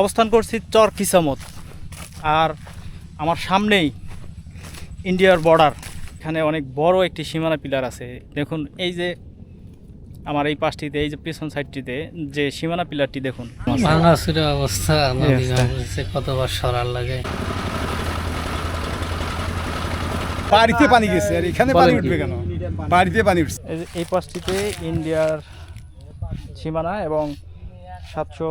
অবস্থান করছি চর কিসামত আর আমার সামনেই ইন্ডিয়ার বর্ডার। এখানে অনেক বড় একটি সীমানা পিলার আছে। দেখুন এই যে আমার এই পাশটিতে এই যে পিছন সাইডটিতে যে সীমানা পিলারটি দেখুন। ভাঙাচুরা অবস্থা কতবার সরার লাগে। বাড়িতে পানি গেছে আর এখানে পানি উঠবে কেন? বাড়িতে পানি উঠছে। এই পাশটিতে ইন্ডিয়ার সীমানা এবং সাতশো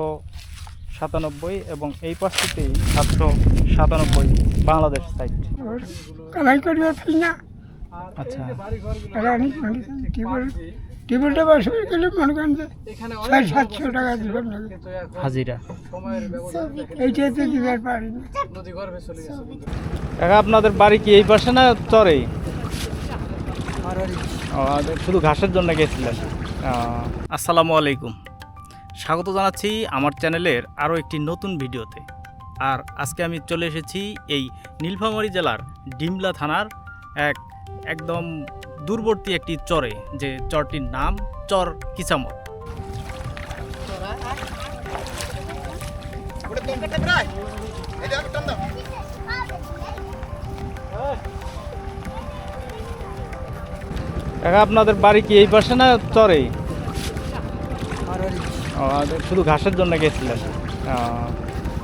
সাতানব্বই এবং এই পাশটিতেই সাতশো সাতানব্বই বাংলাদেশ সাইড কামাই পারি না। আচ্ছা। মানে টিউবওয়েল টিউবওয়েলটা বসে গেলে মনে করেন যে ছয় সাতশো টাকা দিবেন হাজিরা। এইটাতে পারি কাকা আপনাদের বাড়ি কি এই পাশে না চরে? শুধু ঘাসের জন্য গেছিলেন। আসসালামু আলাইকুম। স্বাগত জানাচ্ছি আমার চ্যানেলের আরও একটি নতুন ভিডিওতে। আর আজকে আমি চলে এসেছি এই নীলফামারী জেলার ডিমলা থানার এক একদম দূরবর্তী একটি চরে, যে চরটির নাম চর কিসামত। আপনাদের বাড়ি কি এই পাশে না চরে শুধু ঘাসের জন্য গেছিলেন।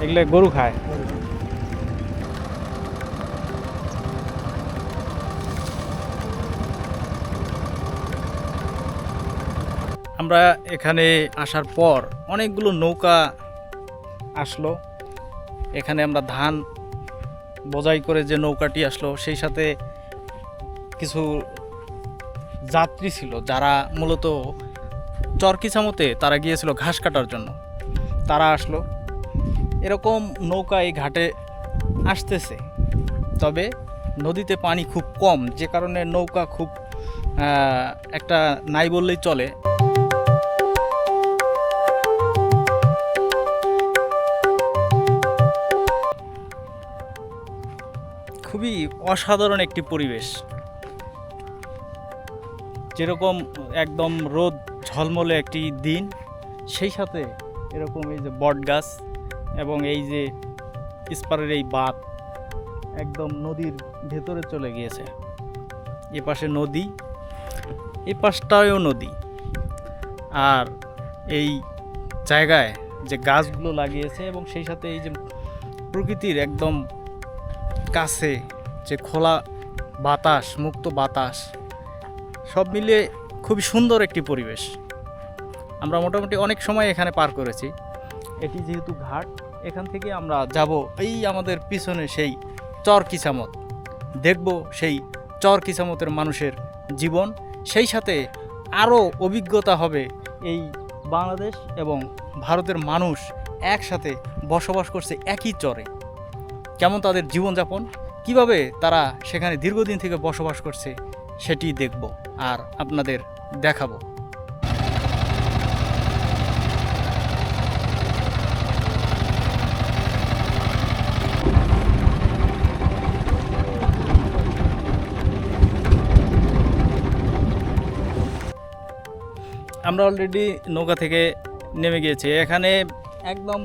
এগুলো গরু খায়। আমরা এখানে আসার পর অনেকগুলো নৌকা আসলো। এখানে আমরা ধান বোঝাই করে যে নৌকাটি আসলো, সেই সাথে কিছু যাত্রী ছিল যারা মূলত চরকিসামতে তারা গিয়েছিল ঘাস কাটার জন্য। তারা আসলো। এরকম নৌকা এই ঘাটে আসতেছে। তবে নদীতে পানি খুব কম, যে কারণে নৌকা খুব একটা নাই বললেই চলে। খুবই অসাধারণ একটি পরিবেশ। যেরকম একদম রোদ ঝলমলে একটি দিন। সেই সাথে এরকম এই যে বট গাছ এবং এই যে ইস্পারের এই বাঁধ একদম নদীর ভেতরে চলে গিয়েছে। এ পাশে নদী, এ পাশটাও নদী। আর এই জায়গায় যে গাছগুলো লাগিয়েছে এবং সেই সাথে এই যে প্রকৃতির একদম কাছে যে খোলা বাতাস, মুক্ত বাতাস, সব মিলিয়ে খুবই সুন্দর একটি পরিবেশ। আমরা মোটামুটি অনেক সময় এখানে পার করেছি। এটি যেহেতু ঘাট, এখান থেকে আমরা যাব এই আমাদের পিছনে সেই চর কিসামত। দেখব সেই চর কিসামতের মানুষের জীবন। সেই সাথে আরও অভিজ্ঞতা হবে এই বাংলাদেশ এবং ভারতের মানুষ একসাথে বসবাস করছে একই চরে। কেমন তাদের জীবনযাপন? কীভাবে তারা সেখানে দীর্ঘদিন থেকে বসবাস করছে সেটি দেখব। আর আপনাদের দেখাবো। আমরা অলরেডি নৌকা থেকে নেমে গিয়েছি। এখানে একদম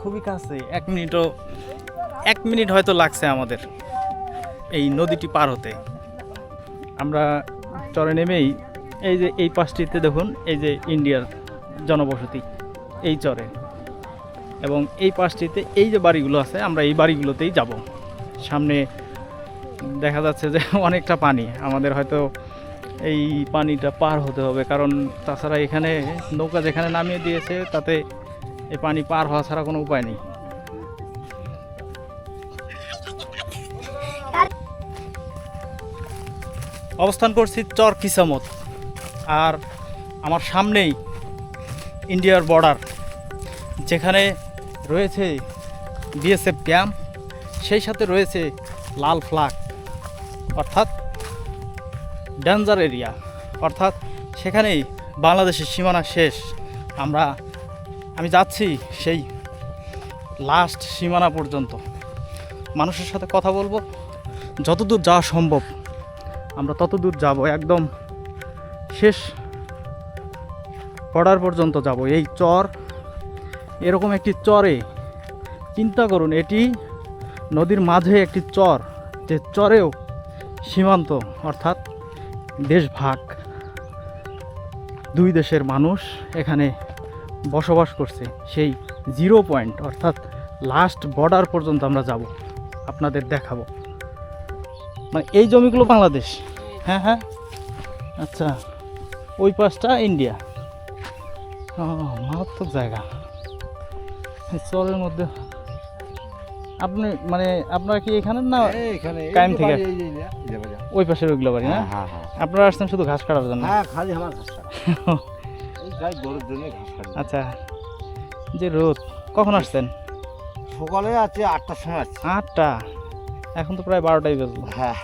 খুবই কাছে, এক মিনিটও, এক মিনিট হয়তো লাগছে আমাদের এই নদীটি পার হতে। আমরা চরে নেমেই এই যে এই পাশটিতে দেখুন, এই যে ইন্ডিয়ার জনবসতি, এই চরে। এবং এই পাশটিতে এই যে বাড়িগুলো আছে, আমরা এই বাড়িগুলোতেই যাব। সামনে দেখা যাচ্ছে যে অনেকটা পানি। আমাদের হয়তো এই পানিটা পার হতে হবে, কারণ তাছাড়া এখানে নৌকা যেখানে নামিয়ে দিয়েছে, তাতে এই পানি পার হওয়া ছাড়া কোনো উপায় নেই। অবস্থান করছি চর কিসামত। আর আমার সামনেই ইন্ডিয়ার বর্ডার, যেখানে রয়েছে বিএসএফ ক্যাম্প সেই সাথে রয়েছে লাল ফ্ল্যাগ, অর্থাৎ ডেঞ্জার এরিয়া, অর্থাৎ সেখানেই বাংলাদেশের সীমানা শেষ। আমরা, আমি যাচ্ছি সেই লাস্ট সীমানা পর্যন্ত। মানুষের সাথে কথা বলব, যতদূর যাওয়া সম্ভব, আমরা ততদূর যাব, একদম শেষ। বর্ডার পর্যন্ত যাব। এই চর, এরকম একটি চরে, চিন্তা করুন, এটি নদীর মাঝে একটি চর, যে চরেও সীমান্ত, অর্থাৎ দেশ ভাগ। দুই দেশের মানুষ এখানে বসবাস করছে। সেই জিরো পয়েন্ট, অর্থাৎ লাস্ট বর্ডার পর্যন্ত আমরা যাব। আপনাদের দেখাবো। মানে এই জমিগুলো বাংলাদেশ। হ্যাঁ হ্যাঁ। আচ্ছা। ওই পাশটা ইন্ডিয়া। মারাত্মক জায়গা। চরের মধ্যে। আপনি মানে আপনারা কি এখানে না এখানে। কায়েম থেকে? ওই পাশের ওইগুলো বাড়ি না? হ্যাঁ হ্যাঁ আপনারা আসছেন শুধু ঘাস কাটার জন্য? হ্যাঁ খালি আমার ঘাস আচ্ছা। যে রোদ। কখন আসছেন? সকালে আছে আটটার সময় আছে আটটা? এখন তো প্রায় বারোটাই বাজলো। হ্যাঁ।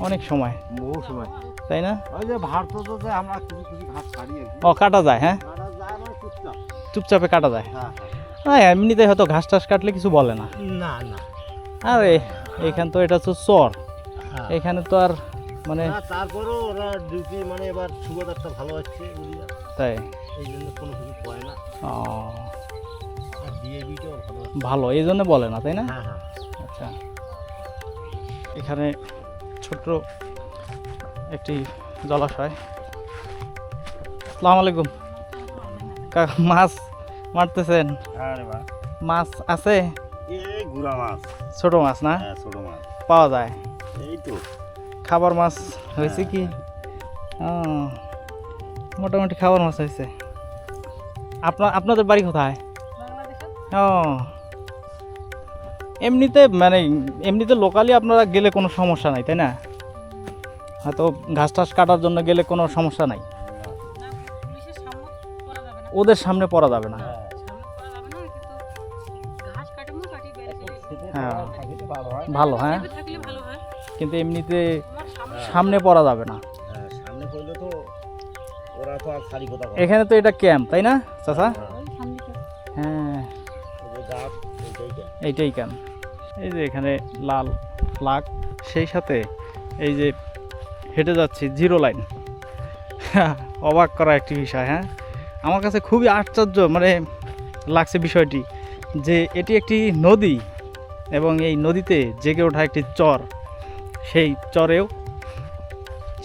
অনেক সময়। বহু সময়। তাই না? ওই যে ভারত তো যে আমরা কিছু কিছু ঘাস কাটি ও কাটা যায় হ্যাঁ? মানে চুপচাপ। চুপচাপে কাটা যায়। হ্যাঁ হ্যাঁ। এমনিতে হয়তো ঘাস টাস কাটলে কিছু বলে না। না না। আরে এখান তো এটা হচ্ছে চর। হ্যাঁ। এখানে তো আর মানে তারপরেও ওরা ডিউটি মানে এবার ভালো হচ্ছে তাই? এই জন্য কোনো কিছু না। ও। ভালো এই জন্য বলে না তাই না? হ্যাঁ। আচ্ছা। এখানে ছোট্ট একটি জলাশয়। আসসালামু আলাইকুম মাছ মারতেছেন। মাছ আছে? গুড়া মাছ। ছোট মাছ না? হ্যাঁ ছোট মাছ। পাওয়া যায়। এই তো। খাবার মাছ হয়েছে কি? মোটামুটি খাবার মাছ হয়েছে। আপনার আপনাদের বাড়ি কোথায়? ও। এমনিতে মানে এমনিতে লোকালি আপনারা গেলে কোনো সমস্যা নাই তাই না? হয়তো ঘাস টাস কাটার জন্য গেলে কোনো সমস্যা নাই। ওদের সামনে পড়া যাবে না। হ্যাঁ। ভালো হ্যাঁ। কিন্তু এমনিতে সামনে পড়া যাবে না। এখানে তো এটা ক্যাম্প তাই না, চাচা? হ্যাঁ। এইটাই কেন এই যে এখানে লাল ফ্লাগ, সেই সাথে এই যে হেঁটে যাচ্ছি জিরো লাইন অবাক করা একটি বিষয় হ্যাঁ? আমার কাছে খুবই আশ্চর্য মানে লাগছে বিষয়টি, যে এটি একটি নদী এবং এই নদীতে জেগে ওঠা একটি চর। সেই চরেও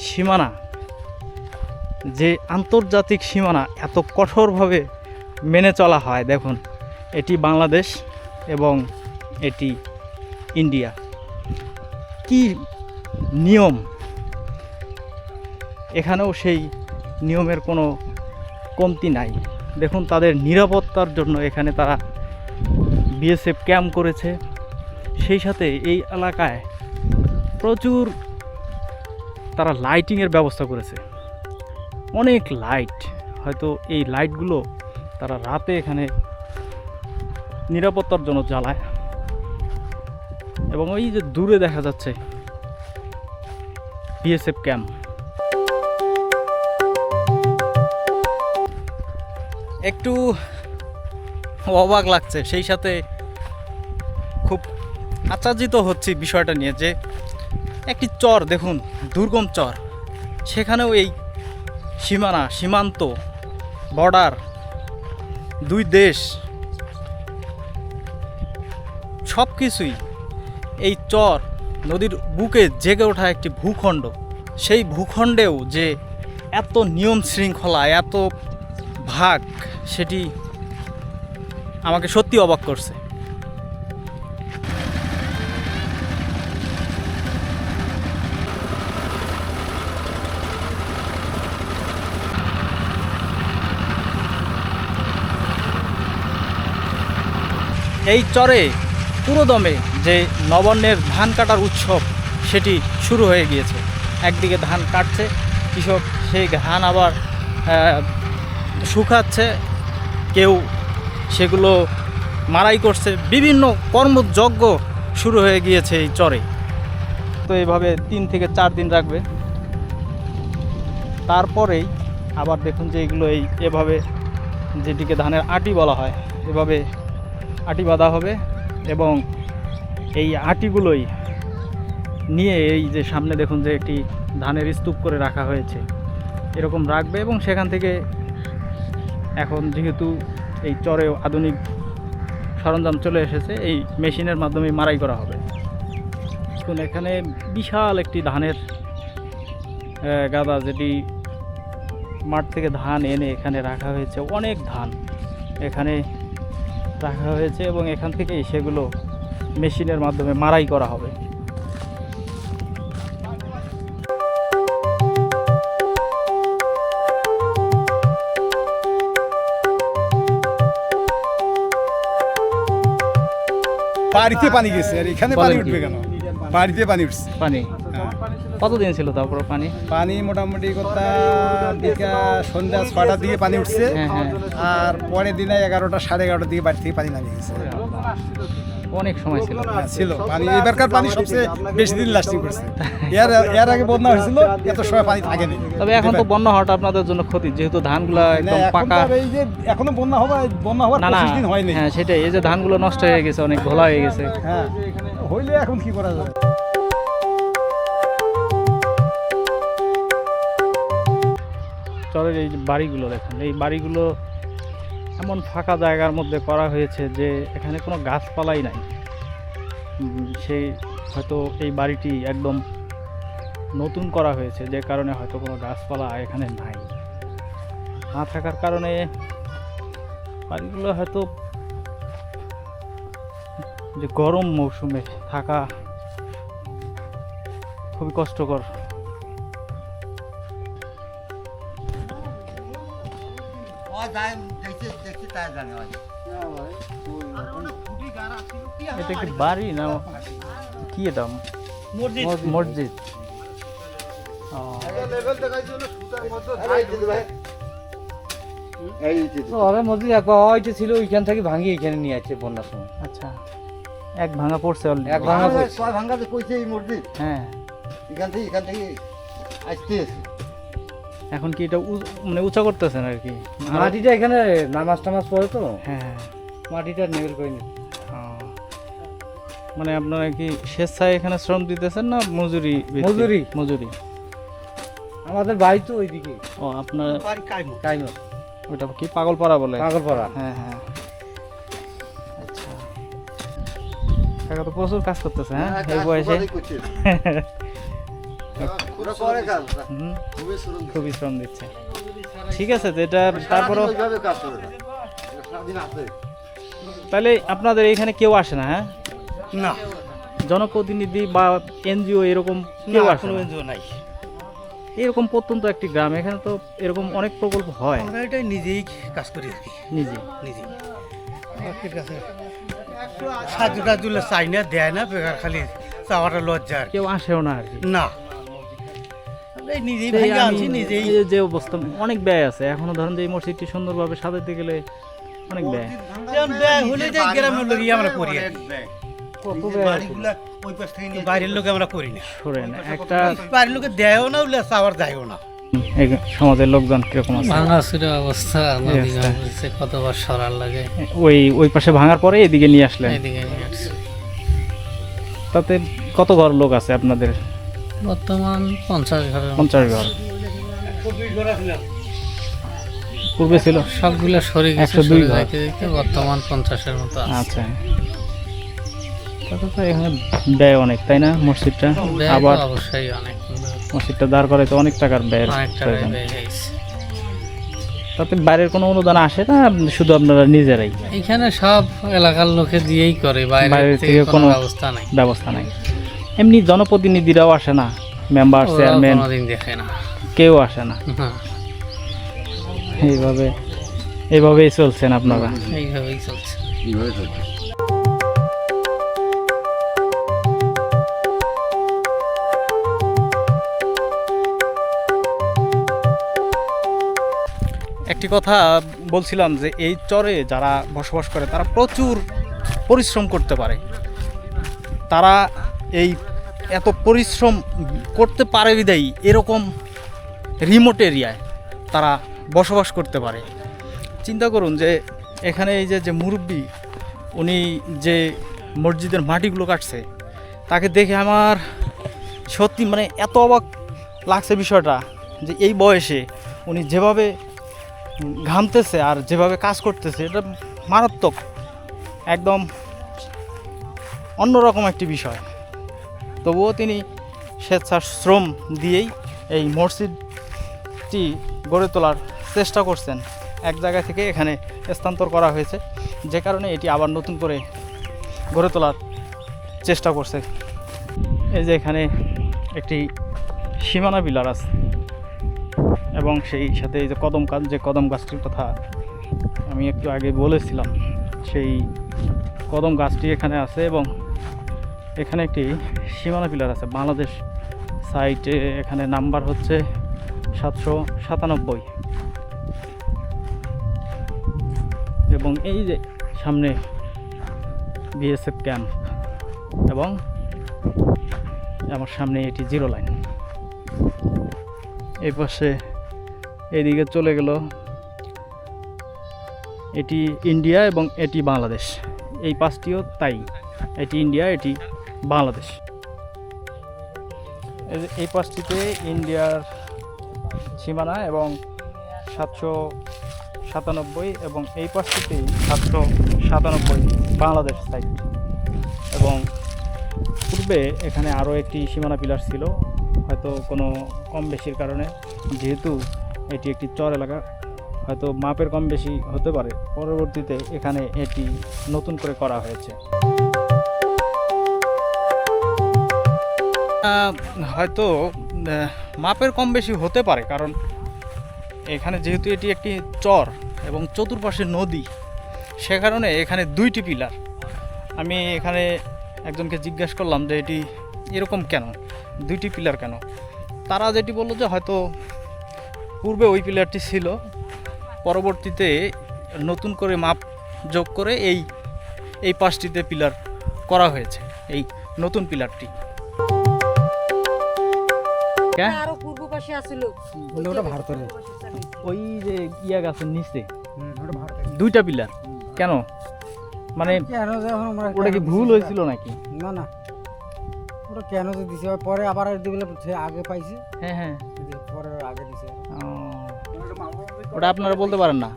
সীমানা, যে আন্তর্জাতিক সীমানা এত কঠোরভাবে মেনে চলা হয়, দেখুন, এটি বাংলাদেশ এবং এটি ইন্ডিয়া। কি নিয়ম এখানেও সেই নিয়মের কোনো কমতি নাই। দেখুন তাদের নিরাপত্তার জন্য এখানে তারা বিএসএফ ক্যাম্প করেছে। সেই সাথে এই এলাকায় প্রচুর তারা লাইটিংয়ের ব্যবস্থা করেছে। অনেক লাইট, হয়তো এই লাইটগুলো তারা রাতে এখানে নিরাপত্তার জন্য জ্বালায়। এবং ওই যে দূরে দেখা যাচ্ছে বিএসএফ ক্যাম্প। একটু অবাক লাগছে। সেই সাথে খুব আশ্চর্যিত হচ্ছি বিষয়টা নিয়ে যে একটি চর, দেখুন, দুর্গম চর। সেখানেও এই সীমানা, সীমান্ত বর্ডার দুই দেশ সব কিছুই এই চর নদীর বুকে জেগে ওঠা একটি ভূখণ্ড। সেই ভূখণ্ডেও যে এত নিয়ম শৃঙ্খলা এত ভাগ সেটি আমাকে সত্যি অবাক করছে। এই চরে পুরোদমে যে নবান্নের ধান কাটার উৎসব, সেটি শুরু হয়ে গিয়েছে। একদিকে ধান কাটছে, কৃষক সেই ধান আবার শুকাচ্ছে কেউ সেগুলো মারাই করছে। বিভিন্ন কর্মযজ্ঞ শুরু হয়ে গিয়েছে এই চরে। তো এইভাবে তিন থেকে চার দিন রাখবে। তারপরেই আবার দেখুন যে এগুলো এই এভাবে যেটিকে ধানের আটি বলা হয়, এভাবে আটি বাঁধা হবে এবং এই আটিগুলোই নিয়ে এই যে সামনে দেখুন যে একটি ধানের স্তূপ করে রাখা হয়েছে। এরকম রাখবে এবং সেখান থেকে এখন যেহেতু এই চরে আধুনিক সরঞ্জাম চলে এসেছে, এই মেশিনের মাধ্যমে মারাই করা হবে। দেখুন, এখানে বিশাল একটি ধানের গাদা যেটি মাঠ থেকে ধান এনে এখানে রাখা হয়েছে, অনেক ধান এখানে রাখা হয়েছে এবং এখান থেকে সেগুলো মেশিনের মাধ্যমে মারাই করা হবে। বাড়িতে পানি গেছে আর এখানে পানি উঠবে কেন? বাড়িতে পানি উঠছে। পানি। হ্যাঁ। কতদিন ছিল তারপর পানি? পানি মোটামুটি কথা বিকা সন্ধ্যা ছটার দিকে পানি উঠছে হ্যাঁ হ্যাঁ। আর পরের দিনে এগারোটা সাড়ে এগারোটার দিকে বাড়ি থেকে পানি নামিয়ে গেছে। অনেক সময় ছিল। হ্যাঁ, ছিল। পানি এবারকার পানি সবচেয়ে বেশি দিন লাস্টিং করছে। এর এর আগে বন্যা হয়েছিল এত সময় পানি থাকেনি। তবে এখন তো বন্যা হওয়াটা আপনাদের জন্য ক্ষতি যেহেতু ধানগুলা না, একদম এখন তো পাকা। এই যে এখনও বন্যা হবে বন্যা হওয়ার পঁচিশ দিন হয়নি। হ্যাঁ সেটাই। এই যে ধানগুলো নষ্ট হয়ে গেছে অনেক ঘোলা হয়ে গেছে। হ্যাঁ হইলে এখন কি করা যাবে চলের এই যে বাড়িগুলো দেখুন। এই বাড়িগুলো এমন ফাঁকা জায়গার মধ্যে করা হয়েছে যে এখানে কোনো গাছপালাই নাই। সেই হয়তো এই বাড়িটি একদম নতুন করা হয়েছে, যে কারণে হয়তো কোনো গাছপালা এখানে নাই। না থাকার কারণে বাড়িগুলো হয়তো যে গরম মৌসুমে থাকা খুবই কষ্টকর। এটা কি বাড়ি না কি এটা? মসজিদ। মসজিদ। হয়তো ছিল ওইখান থেকে ভাঙিয়ে এখানে নিয়ে আসছে বন্যার সময়। আচ্ছা। এক ভাঙা পড়ছে অলরেডি এক ভাঙা পড়ছে। কইছে এই মসজিদ। হ্যাঁ। এখান থেকে এখান থেকে আসতে এসে এখন কি এটা মানে উঁচা করতেছেন আর কি মাটিটা এখানে নামাজ টামাজ পড়ে তো। হ্যাঁ হ্যাঁ। মাটিটা নেবেল করে নি মানে আপনারা কি স্বেচ্ছায় এখানে শ্রম দিতেছেন না মজুরি মজুরি। মজুরি। আমাদের বাড়ি তো ওইদিকে। ও আপনার কাইমত ওটা কি পাগলপাড়া বলে? পাগলপাড়া। হ্যাঁ হ্যাঁ। আচ্ছা। কাকা তো প্রচুর কাজ করতেছে হ্যাঁ? এই বয়সে। খুবই শ্রম দিচ্ছে। ঠিক আছে তো এটা তারপরও তাহলে আপনাদের এখানে কেউ আসে না হ্যাঁ? না। জনপ্রতিনিধি বা এনজিও এরকম কেউ আসে না? নাই। এরকম প্রত্যন্ত একটি গ্রাম এখানে তো এরকম অনেক প্রকল্প হয়। আমরা এটাই নিজেই কাজ করি আর কি। নিজে? নিজে। সাহায্য টাহায্য চাই না দেয় না বেকার খালি চাওয়াটা লজ্জা আর কেউ আসেও না আর কি? না। নিজেই নিজেই। যে অবস্থা অনেক ব্যয় আছে। এখনও ধরেন যে এই মসজিদটি সুন্দরভাবে সাজাতে গেলে অনেক ব্যয়। যেমন ব্যয় হলে যে গ্রামের লোকই আমরা করি কত ব্যয় আছে? বাইরের লোকে আমরা করি না। শোনেন একটা বাইরের লোকে দেয়ও না উল্লে চাওয়ার যায়ও না। সমাজের লোকজন কীরকম আছে? ভাঙা চুরা অবস্থা কতবার সরার লাগে। ওই ওই পাশে ভাঙার পরে এদিকে নিয়ে আসলেন? এদিকে নিয়ে আসছে। তাতে কত ঘর লোক আছে আপনাদের? বর্তমান পঞ্চাশ মতো। পঞ্চাশ ঘর। পূর্বে ছিল? সবগুলো সরে গেছে দুই যাইতে যাইতে বর্তমান পঞ্চাশের মতো আছে। আচ্ছা। তাতে এখানে ব্যয় অনেক তাই না? মসজিদটা আবার অবশ্যই অনেক। মসজিদটা দাঁড় অনেক টাকার ব্যয় তাতে বাইরের কোনো অনুদান আসে না শুধু আপনারা নিজেরাই? এখানে সব এলাকার লোকে দিয়েই করে বাইরে থেকে কোনো- ব্যবস্থা নাই। ব্যবস্থা নাই। এমনি জনপ্রতিনিধিরাও আসে না মেম্বার চেয়ারম্যান দেখে না। কেউ আসে না। হ্যাঁ, এইভাবে এইভাবেই চলছেন আপনারা। এইভাবেই চলছে। একটি কথা বলছিলাম যে এই চরে যারা বসবাস করে তারা প্রচুর পরিশ্রম করতে পারে। তারা এই এত পরিশ্রম করতে পারে বিদায়ী এরকম রিমোট এরিয়ায় তারা বসবাস করতে পারে। চিন্তা করুন যে এখানে এই যে যে মুরব্বী, উনি যে মসজিদের মাটিগুলো কাটছে, তাকে দেখে আমার সত্যি মানে এত অবাক লাগছে বিষয়টা যে এই বয়সে উনি যেভাবে ঘামতেছে আর যেভাবে কাজ করতেছে, এটা মারাত্মক, একদম অন্যরকম একটি বিষয়। তবুও তিনি স্বেচ্ছাশ্রম দিয়েই এই মসজিদটি গড়ে তোলার চেষ্টা করছেন। এক জায়গা থেকে এখানে স্থানান্তর করা হয়েছে, যে কারণে এটি আবার নতুন করে গড়ে তোলার চেষ্টা করছে। এই যে এখানে একটি সীমানা বিলার আছে এবং সেই সাথে এই যে কদম গাছ, যে কদম গাছটির কথা আমি একটু আগে বলেছিলাম, সেই কদম গাছটি এখানে আছে এবং এখানে একটি সীমানা পিলার আছে। বাংলাদেশ সাইটে এখানে নাম্বার হচ্ছে সাতশো সাতানব্বই। এবং এই যে সামনে বিএসএফ ক্যাম্প এবং আমার সামনে এটি জিরো লাইন। এই পাশে এদিকে চলে গেল এটি ইন্ডিয়া এবং এটি বাংলাদেশ। এই পাঁচটিও তাই। এটি ইন্ডিয়া, এটি বাংলাদেশ। এই পাঁচটিতে ইন্ডিয়ার সীমানা এবং সাতশো সাতানব্বই এবং এই পাঁচটিতেই সাতশো সাতানব্বই বাংলাদেশ সাইড এবং পূর্বে এখানে আরও একটি সীমানা পিলার ছিল, হয়তো কোনো কম বেশির কারণে। যেহেতু এটি একটি চর এলাকা, হয়তো মাপের কম বেশি হতে পারে। পরবর্তীতে এখানে এটি নতুন করে করা হয়েছে। হয়তো মাপের কম বেশি হতে পারে, কারণ এখানে যেহেতু এটি একটি চর এবং চতুর্পাশে নদী, সে কারণে এখানে দুইটি পিলার। আমি এখানে একজনকে জিজ্ঞেস করলাম যে এটি এরকম কেন? দুইটি পিলার কেন? তারা যেটি বলল যে হয়তো পূর্বে ওই পিলারটি ছিল, পরবর্তীতে নতুন করে মাপ যোগ করে এই এই পাঁচটিতে পিলার করা হয়েছে, এই নতুন পিলারটি। হ্যাঁ আরও পূর্ব পাশে আছিল ওটা ভারতের। ওই যে ইয়া গাছের নিচে। দুইটা পিলার। কেন? মানে ওটা কি ভুল হয়েছিল নাকি? না না। ওটা কেন যে দিছে? পরে আবার দিবলে আগে পাইছে। হ্যাঁ হ্যাঁ। পরে আগে দিছে ওটা আপনারা বলতে পারেন না।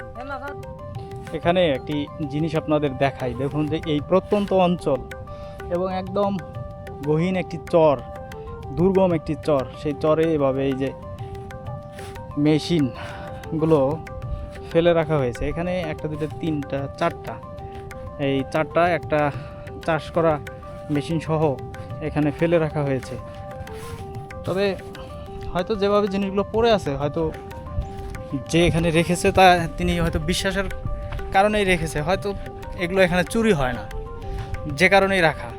এখানে একটি জিনিস আপনাদের দেখাই। দেখুন যে এই প্রত্যন্ত অঞ্চল এবং একদম গহীন একটি চর দুর্গম একটি চর। সেই চরে এভাবে এই যে মেশিনগুলো ফেলে রাখা হয়েছে। এখানে একটা দুটো তিনটা, চারটা। এই চারটা একটা চাষ করা মেশিন সহ এখানে ফেলে রাখা হয়েছে। তবে হয়তো যেভাবে জিনিসগুলো পড়ে আছে, হয়তো যে এখানে রেখেছে তা তিনি হয়তো বিশ্বাসের কারণেই রেখেছে। হয়তো এগুলো এখানে চুরি হয় না, যে কারণেই রাখা।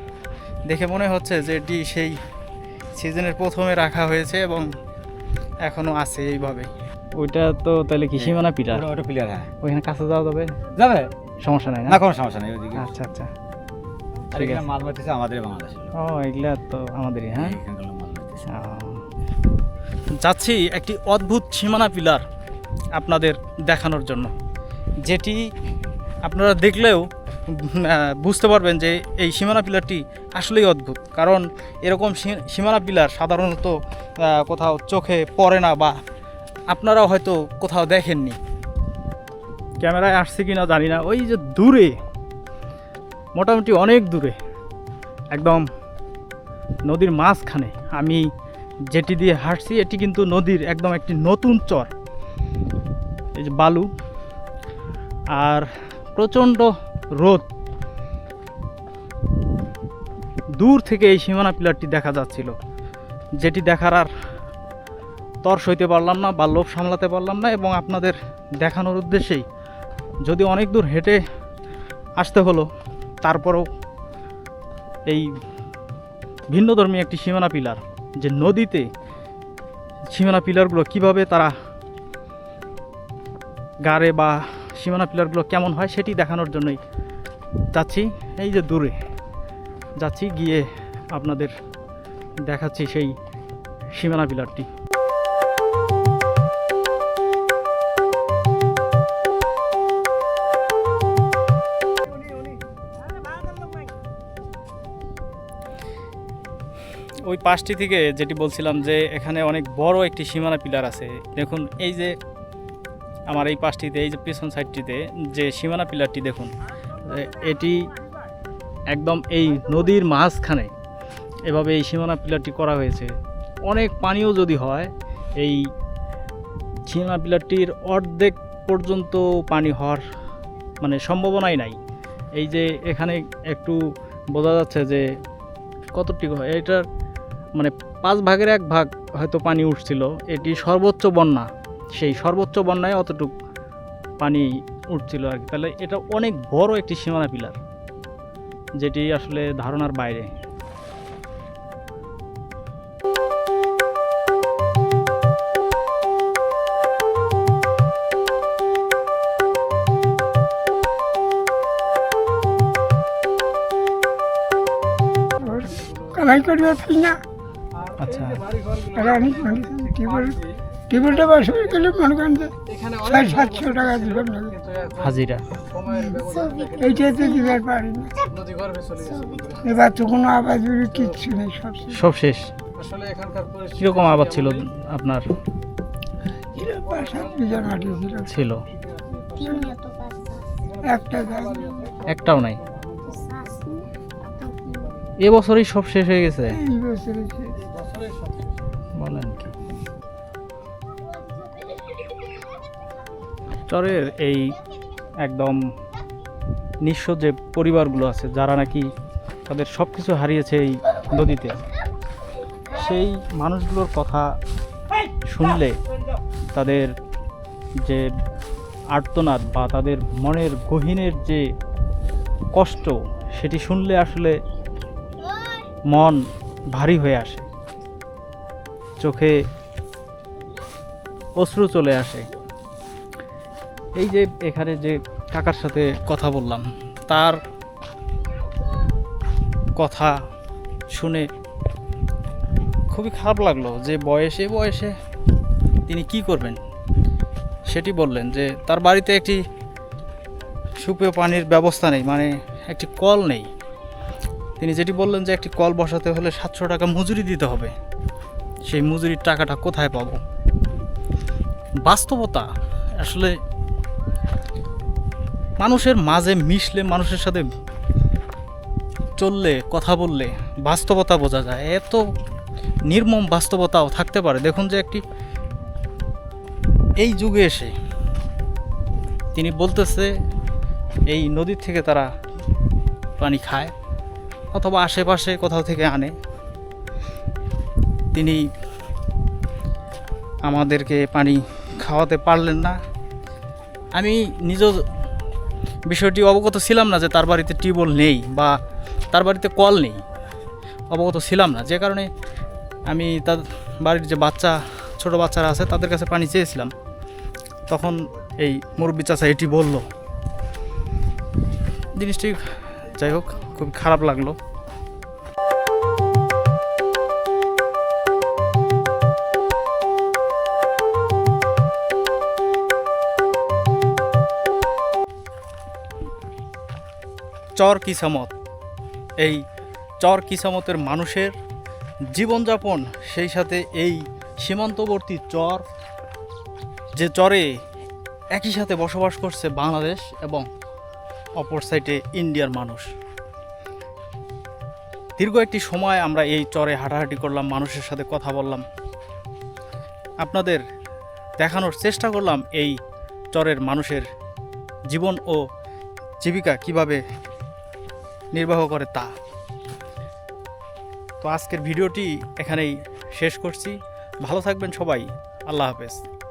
দেখে মনে হচ্ছে যে এটি সেই সিজনের প্রথমে রাখা হয়েছে এবং এখনও আছে এইভাবে ওইটা তো তাহলে কি সীমানা পিলার ওটা প্লেয়ার হ্যাঁ। ওইখানে কাছে যাওয়া যাবে? যাবে। সমস্যা নাই না? কোনো সমস্যা নেই ওইদিকে আচ্ছা আচ্ছা। আর এখানে মাল মারতেছে আমাদের বাংলাদেশ ও এগুলা তো আমাদেরই হ্যাঁ? মারতেছে। যাচ্ছি একটি অদ্ভুত সীমানা পিলার আপনাদের দেখানোর জন্য। যেটি আপনারা দেখলেও বুঝতে পারবেন যে এই সীমানা পিলারটি আসলেই অদ্ভুত। কারণ এরকম সীমানা পিলার সাধারণত কোথাও চোখে পড়ে না বা আপনারাও হয়তো কোথাও দেখেননি। ক্যামেরায় আসছে কি না জানি না। ওই যে দূরে, মোটামুটি অনেক দূরে, একদম নদীর মাঝখানে। আমি যেটি দিয়ে হাঁটছি, এটি কিন্তু নদীর একদম একটি নতুন চর। এই যে বালু। আর প্রচণ্ড রোদ। দূর থেকে এই সীমানা পিলারটি দেখা যাচ্ছিল। যেটি দেখার আর তর সইতে পারলাম না বা লোভ সামলাতে পারলাম না এবং আপনাদের দেখানোর উদ্দেশ্যেই যদি অনেক দূর হেঁটে আসতে হলো, তারপরেও এই ভিন্নধর্মী একটি সীমানা পিলার, যে নদীতে সীমানা পিলারগুলো কীভাবে তারা গাড়ে বা সীমানা পিলারগুলো কেমন হয় সেটি দেখানোর জন্যই যাচ্ছি, এই যে দূরে। যাচ্ছি গিয়ে আপনাদের দেখাচ্ছি সেই সীমানা পিলারটি ওই পাশটি থেকে যেটি বলছিলাম যে এখানে অনেক বড় একটি সীমানা পিলার আছে। দেখুন, এই যে আমার এই পাশটিতে, এই যে পেছন সাইডটিতে যে সীমানা পিলারটি দেখুন এটি একদম এই নদীর মাঝখানে। এভাবে এই সীমানা পিলারটি করা হয়েছে। অনেক পানিও যদি হয়, এই সীমানা পিলারটির অর্ধেক পর্যন্ত পানি হওয়ার মানে সম্ভাবনাই নাই। এই যে এখানে একটু বোঝা যাচ্ছে যে কতটি এটার মানে পাঁচ ভাগের এক ভাগ হয়তো পানি উঠছিল। এটি সর্বোচ্চ বন্যা। সেই সর্বোচ্চ বন্যায় অতটুক পানি উঠছিল আর কি। তাহলে এটা অনেক বড় একটি সীমানা পিলার যেটি আসলে ধারণার বাইরে। কামাই করিবার পারি না। আচ্ছা। টিউবওয়েল টিউবওয়েলটা বসে গেলে মনে করেন যে ছয় সাতশো টাকা দিবেন হাজিরা। এইটাতে দিবার পারি না। এবার তো কোনো আবাদ বিড়ি কিচ্ছু নেই সব শেষ। সব শেষ। কীরকম আবাদ ছিল আপনার? ছিল। একটাও নাই। এবছরই সব শেষ হয়ে গেছে। এই বছরে শেষ। বলেন কি? চরের এই একদম নিঃস্ব যে পরিবারগুলো আছে, যারা নাকি তাদের সব কিছু হারিয়েছে এই নদীতে, সেই মানুষগুলোর কথা শুনলে তাদের যে আর্তনাদ বা তাদের মনের গহীনের যে কষ্ট, সেটি শুনলে আসলে মন ভারী হয়ে আসে। চোখে অশ্রু চলে আসে। এই যে এখানে যে কাকার সাথে কথা বললাম, তার কথা শুনে খুবই খারাপ লাগল যে বয়সে বয়সে তিনি কি করবেন? সেটি বললেন যে তার বাড়িতে একটি সুপেয় পানির ব্যবস্থা নেই মানে একটি কল নেই। তিনি যেটি বললেন যে একটি কল বসাতে হলে সাতশো টাকা মজুরি দিতে হবে। সেই মজুরির টাকাটা কোথায় পাবো? বাস্তবতা আসলে মানুষের মাঝে মিশলে, মানুষের সাথে চললে, কথা বললে বাস্তবতা বোঝা যায়। এত নির্মম বাস্তবতাও থাকতে পারে। দেখুন যে একটি এই যুগে এসে তিনি বলতেছে, এই নদীর থেকে তারা পানি খায় অথবা আশেপাশে কোথাও থেকে আনে। তিনি আমাদেরকে পানি খাওয়াতে পারলেন না। আমি নিজ বিষয়টি অবগত ছিলাম না যে তার বাড়িতে টিউবওয়েল নেই বা তার বাড়িতে কল নেই। অবগত ছিলাম না। যে কারণে আমি তার বাড়ির যে বাচ্চা, ছোট বাচ্চারা আছে, তাদের কাছে পানি চেয়েছিলাম। তখন এই মুরব্বী চাচা এটি বলল, জিনিসটি যাই হোক খুব খারাপ লাগল। চর কিসামত এই চর কিসামতের মানুষের জীবনযাপন, সেই সাথে এই সীমান্তবর্তী চর, যে চরে একই সাথে বসবাস করছে বাংলাদেশ এবং অপর সাইডে ইন্ডিয়ার মানুষ। দীর্ঘ একটি সময় আমরা এই চরে হাঁটাহাঁটি করলাম, মানুষের সাথে কথা বললাম। আপনাদের দেখানোর চেষ্টা করলাম এই চরের মানুষের জীবন ও জীবিকা কীভাবে নির্বাহ করে তা। তো আজকের ভিডিওটি এখানেই শেষ করছি। ভালো থাকবেন সবাই। আল্লাহ হাফেজ।